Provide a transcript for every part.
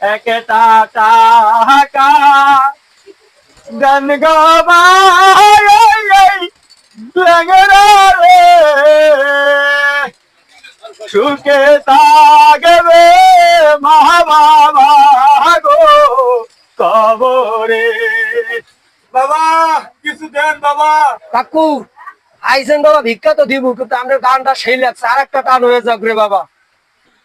একটা টাকা। দেন রে। সুখে থাকবে মা বাবা গো কবরে। বাবা, কিছু দেন বাবা। কাকু, আইসেন বাবা, ভিক্ষা তো দিব, কিন্তু আমরা গানটা সেই লাগছে আর একটা টান হয়ে যাক রে বাবা।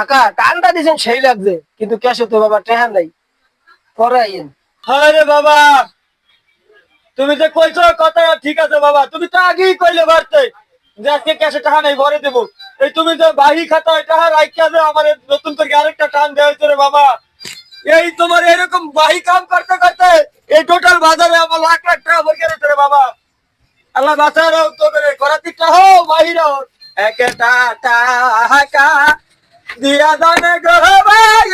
কাকা টানটা দিয়েছেন সেই লাগছে। কিন্তু ক্যাশে তো বাবা টেহা নাই। পরে আইয়েন। আরে বাবা! তুমি যে কইছো কথা, ঠিক আছে বাবা। তুমি তো আগেই কইলে বাড়তে। যে আজকে ক্যাশে টাকা নেই ভরে দেবো। এই তুমি যে বাহি খাতা টাকা রাখিয়া যে আমার নতুন করে আরেকটা টান দেওয়া হয়েছে বাবা। এই তোমার এরকম বাহি কাম করতে করতে এই টোটাল বাজারে আমার লাখ লাখ টাকা ভরে গেছে রে বাবা। আল্লাহ বাঁচাও তো করে করাতিটা হো বাহির একটা টাকা দিয়া জানে গো ভাই